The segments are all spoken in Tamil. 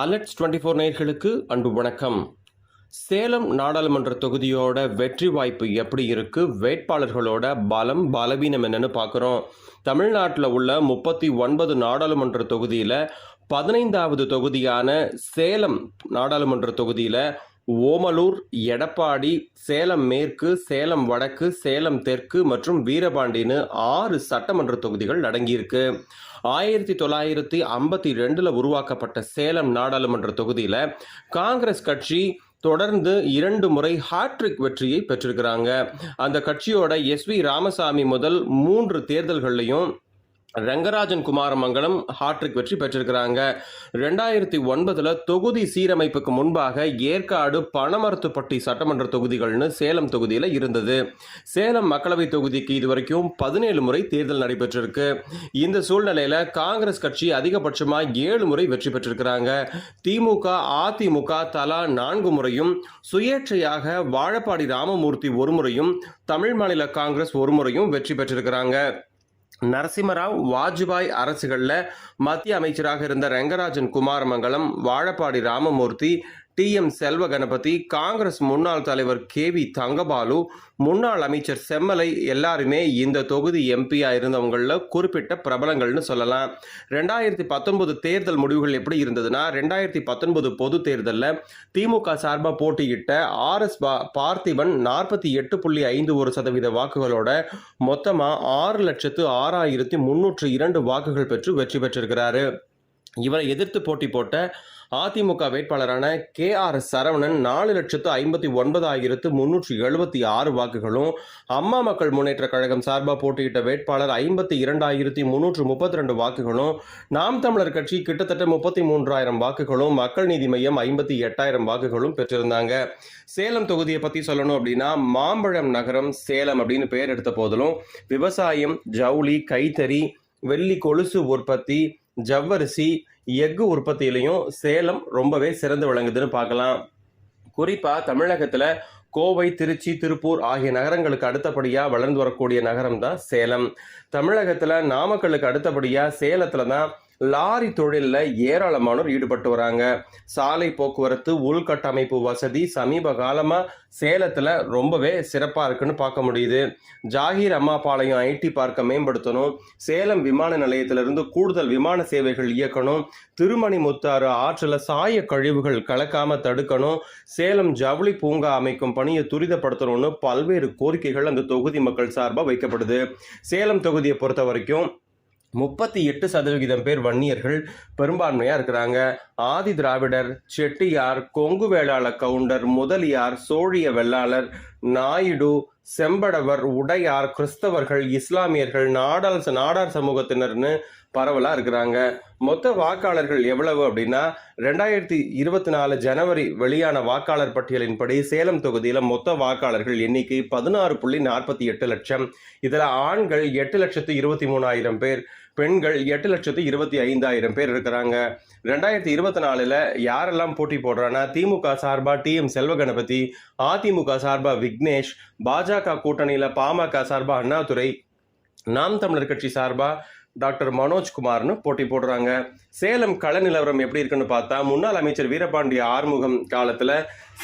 அலெட்ஸ் டுவெண்ட்டி ஃபோர் நேர்களுக்கு அன்பு வணக்கம். சேலம் நாடாளுமன்ற தொகுதியோட வெற்றி வாய்ப்பு எப்படி இருக்கு? வேட்பாளர்களோட பலம் பலவீனம் என்னன்னு பார்க்குறோம் தமிழ்நாட்டில் உள்ள முப்பத்தி ஒன்பது நாடாளுமன்ற தொகுதியில் பதினைந்தாவது தொகுதியான சேலம் நாடாளுமன்ற தொகுதியில் ஓமலூர் எடப்பாடி சேலம் மேற்கு சேலம் வடக்கு சேலம் தெற்கு மற்றும் வீரபாண்டின்னு ஆறு சட்டமன்ற தொகுதிகள் அடங்கியிருக்கு. ஆயிரத்தி தொள்ளாயிரத்தி ஐம்பத்தி ரெண்டில் உருவாக்கப்பட்ட சேலம் நாடாளுமன்ற தொகுதியில் காங்கிரஸ் கட்சி தொடர்ந்து இரண்டு முறை ஹாட்ரிக் வெற்றியை பெற்றிருக்கிறாங்க. அந்த கட்சியோட எஸ் வி ராமசாமி முதல் மூன்று தேர்தல்கள்லையும் ரங்கராஜன் குமாரமங்கலம் ஹாட்ரிக் வெற்றி பெற்றிருக்கிறாங்க. ரெண்டாயிரத்தி ஒன்பதுல தொகுதி சீரமைப்புக்கு முன்பாக ஏற்காடு பணமரத்துப்பட்டி சட்டமன்ற தொகுதிகள்னு சேலம் தொகுதியில் இருந்தது. சேலம் மக்களவை தொகுதிக்கு இதுவரைக்கும் பதினேழு முறை தேர்தல் நடைபெற்றிருக்கு. இந்த சூழ்நிலையில காங்கிரஸ் கட்சி அதிகபட்சமாக ஏழு முறை வெற்றி பெற்றிருக்கிறாங்க. திமுக அதிமுக தலா நான்கு முறையும் சுயேட்சையாக வாழப்பாடி ராமமூர்த்தி ஒரு முறையும் தமிழ் மாநில காங்கிரஸ் ஒரு முறையும் வெற்றி பெற்றிருக்கிறாங்க. நரசிம்மராவ் வாஜ்பாய் அரசுகளில் மத்திய அமைச்சராக இருந்த Rangarajan Kumaramangalam Vazhappadi Ramamurthy T M Selva Ganapathi Congress முன்னாள் தலைவர் கே வி தங்கபாலு முன்னாள் அமைச்சர் செம்மலை எல்லாருமே இந்த தொகுதி எம்பியா இருந்தவங்களில் குறிப்பிட்ட பிரபலங்கள்னு சொல்லலாம். ரெண்டாயிரத்தி பத்தொன்பது தேர்தல் முடிவுகள் எப்படி இருந்ததுன்னா ரெண்டாயிரத்தி பத்தொன்பது பொது தேர்தலில் திமுக சார்பாக போட்டியிட்ட ஆர் எஸ் பார்த்திபன் நாற்பத்தி எட்டு புள்ளி ஐந்து ஒரு சதவீத வாக்குகளோட மொத்தமாக ஆறு லட்சத்து ஆறாயிரத்தி முன்னூற்று இரண்டு வாக்குகள் பெற்று வெற்றி பெற்றிருக்கிறாரு. இவரை எதிர்த்து போட்டி போட்ட அதிமுக வேட்பாளரான கே ஆர் சரவணன் நாலு லட்சத்து ஐம்பத்தி ஒன்பதாயிரத்து முன்னூற்றி எழுபத்தி ஆறு வாக்குகளும் அம்மா மக்கள் முன்னேற்ற கழகம் சார்பாக போட்டியிட்ட வேட்பாளர் ஐம்பத்தி இரண்டாயிரத்தி முன்னூற்று முப்பத்தி ரெண்டு வாக்குகளும் நாம் தமிழர் கட்சி கிட்டத்தட்ட முப்பத்தி மூன்றாயிரம் வாக்குகளும் மக்கள் நீதி மையம் ஐம்பத்தி எட்டாயிரம் வாக்குகளும் பெற்றிருந்தாங்க. சேலம் தொகுதியை பற்றி சொல்லணும் அப்படின்னா மாம்பழம் நகரம் சேலம் அப்படின்னு பெயர் எடுத்த போதிலும் விவசாயம் ஜவுளி கைத்தறி வெள்ளி கொலுசு உற்பத்தி ஜவ்வரிசி எஃகு உற்பத்தியிலையும் சேலம் ரொம்பவே சிறந்து விளங்குதுன்னு பார்க்கலாம். குறிப்பாக தமிழகத்தில் கோவை திருச்சி திருப்பூர் ஆகிய நகரங்களுக்கு அடுத்தபடியாக வளர்ந்து வரக்கூடிய நகரம் தான் சேலம். தமிழகத்தில் நாமக்கலுக்கு அடுத்தபடியாக சேலத்தில் தான் லாரி தொழிலில் ஏராளமானோர் ஈடுபட்டு வராங்க. சாலை போக்குவரத்து உள்கட்டமைப்பு வசதி சமீப காலமாக சேலத்தில் ரொம்பவே சிறப்பாக இருக்குன்னு பார்க்க முடியுது. ஜாகீர் அம்மாபாளையம் ஐடி பார்க்கை மேம்படுத்தணும். சேலம் விமான நிலையத்திலிருந்து கூடுதல் விமான சேவைகள் இயக்கணும். திருமணி முத்தாறு ஆற்றில் சாய கழிவுகள் கலக்காமல் தடுக்கணும். சேலம் ஜவுளி பூங்கா அமைக்கும் பணியை துரிதப்படுத்தணும்னு பல்வேறு கோரிக்கைகள் அந்த தொகுதி மக்கள் சார்பாக வைக்கப்படுது. சேலம் தொகுதியை பொறுத்த வரைக்கும் முப்பத்தி எட்டு சதவிகிதம் பேர் வன்னியர்கள் பெரும்பான்மையாக இருக்கிறாங்க. ஆதி திராவிடர் செட்டியார் கொங்கு வேளாள கவுண்டர் முதலியார் சோழிய வெள்ளாளர் நாயுடு செம்படவர் உடையார் கிறிஸ்தவர்கள் இஸ்லாமியர்கள் நாடார் நாடார் சமூகத்தினர்னு பரவலாக இருக்கிறாங்க. மொத்த வாக்காளர்கள் எவ்வளவு அப்படின்னா ரெண்டாயிரத்தி இருபத்தி நாலு ஜனவரி வெளியான வாக்காளர் பட்டியலின்படி சேலம் தொகுதியில் மொத்த வாக்காளர்கள் எண்ணிக்கை பதினாறு புள்ளி நாற்பத்தி எட்டு லட்சம். இதில் ஆண்கள் எட்டு லட்சத்து இருபத்தி மூணாயிரம் பேர் பெண்கள் எட்டு லட்சத்து இருபத்தி ஐந்தாயிரம் பேர் இருக்கிறாங்க. ரெண்டாயிரத்தி இருபத்தி நாலில் யாரெல்லாம் போட்டி போடுறான்னா திமுக சார்பாக டி எம் செல்வகணபதி அதிமுக சார்பாக விக்னேஷ் பாஜக கூட்டணியில் பாமக சார்பாக அண்ணாதுரை நாம் தமிழர் கட்சி சார்பாக டாக்டர் மனோஜ்குமார்னு போட்டி போடுறாங்க. சேலம் கள நிலவரம் எப்படி இருக்குன்னு பார்த்தா முன்னாள் அமைச்சர் வீரபாண்டிய ஆறுமுகம் காலத்தில்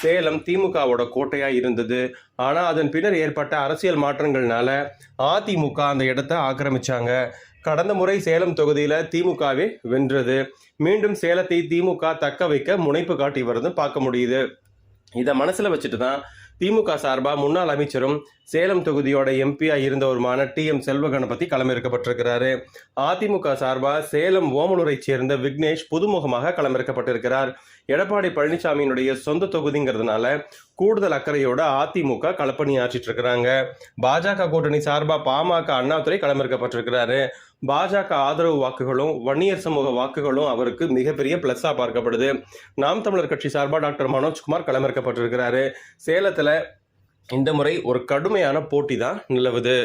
சேலம் திமுகவோட கோட்டையாக இருந்தது. ஆனால் அதன் பின்னர் ஏற்பட்ட அரசியல் மாற்றங்கள்னால அதிமுக அந்த இடத்த ஆக்கிரமிச்சாங்க. கடந்த முறை சேலம் தொகுதியில் திமுகவே வென்றது. மீண்டும் சேலத்தை திமுக தக்க வைக்க முனைப்பு காட்டி வருதுன்னு பார்க்க முடியுது. இதை மனசில் வச்சுட்டு தான் திமுக சார்பாக முன்னாள் அமைச்சரும் சேலம் தொகுதியோட எம்பியாக இருந்தவருமான டி எம் செல்வகணபதி களமிறக்கப்பட்டிருக்கிறாரு. அதிமுக சார்பாக சேலம் ஓமலூரை சேர்ந்த விக்னேஷ் புதுமுகமாக களமிறக்கப்பட்டிருக்கிறார். எடப்பாடி பழனிசாமியினுடைய சொந்த தொகுதிங்கிறதுனால கூடுதல் அக்கறையோட அதிமுக களப்பணியாற்றிட்டு இருக்கிறாங்க. பாஜக கூட்டணி சார்பாக பாமக அண்ணாதுரை களமிறக்கப்பட்டிருக்கிறாரு. பாஜக ஆதரவு வாக்குகளும் வன்னியர் சமூக வாக்குகளும் அவருக்கு மிகப்பெரிய பிளஸ்ஸாக பார்க்கப்படுது. நாம் தமிழர் கட்சி சார்பாக டாக்டர் மனோஜ்குமார் களமிறக்கப்பட்டிருக்கிறாரு. சேலத்தில் இந்த முறை ஒரு கடுமையான போட்டி தான் நிலவுது.